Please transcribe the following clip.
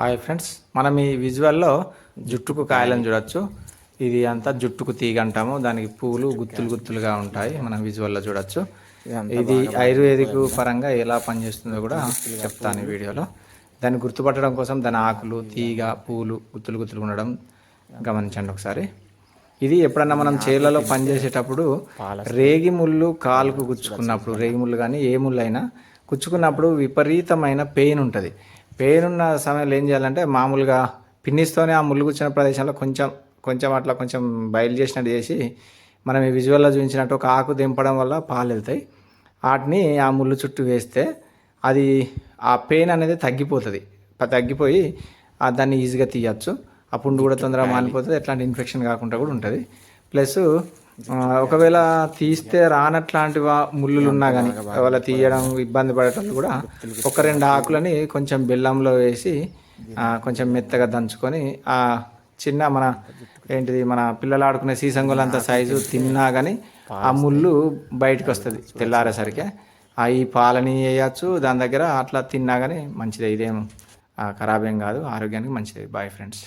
Hi friends మనం ఈ విజువల్లో జుట్టుకు కాయలను చూడొచ్చు. ఇది అంతా జుట్టుకు తీగ అంటాము దానికి పూలు గుత్తులు గుత్తులుగా ఉంటాయి. మనం విజువల్లో చూడొచ్చు. ఇది ఆయుర్వేదిక్ పరంగా ఎలా పనిచేస్తుందో కూడా చెప్తాను ఈ వీడియోలో. దాన్ని గుర్తుపట్టడం కోసం దాని ఆకులు తీగ పూలు గుత్తులు గుత్తులు ఉండడం గమనించండి ఒకసారి. ఇది ఎప్పుడన్నా మనం చేలలో పనిచేసేటప్పుడు రేగి ముళ్ళు కాలుకు గుచ్చుకున్నప్పుడు రేగి ముళ్ళు కానీ ఏ ముళ్ళు అయినా గుచ్చుకున్నప్పుడు విపరీతమైన పెయిన్ ఉంటుంది. పెయిన్ ఉన్న సమయంలో ఏం చేయాలంటే మామూలుగా పిన్నిస్తోనే ఆ ముళ్ళు గుచ్చిన ప్రదేశంలో కొంచెం కొంచెం అట్లా కొంచెం బయలు చేసినట్టు చేసి మనం ఈ విజువల్లో చూపించినట్టు ఒక ఆకు దింపడం వల్ల పాలు వెళ్తాయి. వాటిని ఆ ముళ్ళు చుట్టూ వేస్తే అది ఆ పెయిన్ అనేది తగ్గిపోతుంది. తగ్గిపోయి దాన్ని ఈజీగా తీయచ్చు. ఆ పుండు కూడా తొందరగా మానిపోతుంది. ఎట్లాంటి ఇన్ఫెక్షన్ కాకుండా కూడా ఉంటుంది. ప్లస్ ఒకవేళ తీస్తే రానట్లాంటి ముళ్ళులు ఉన్నా కానీ ఒకవేళ తీయడం ఇబ్బంది పడేటప్పుడు కూడా ఒక రెండు ఆకులని కొంచెం బెల్లంలో వేసి కొంచెం మెత్తగా దంచుకొని ఆ చిన్న మన ఏంటిది మన పిల్లలు ఆడుకునే సీసంగులంత సైజు తిన్నా కానీ ఆ ముళ్ళు బయటకు వస్తుంది తెల్లారేసరికి. ఆ ఈ పాలని వేయచ్చు దాని దగ్గర అట్లా తిన్నా కానీ మంచిదే. ఇదేం ఖరాబ్ కాదు. ఆరోగ్యానికి మంచిది. Bye friends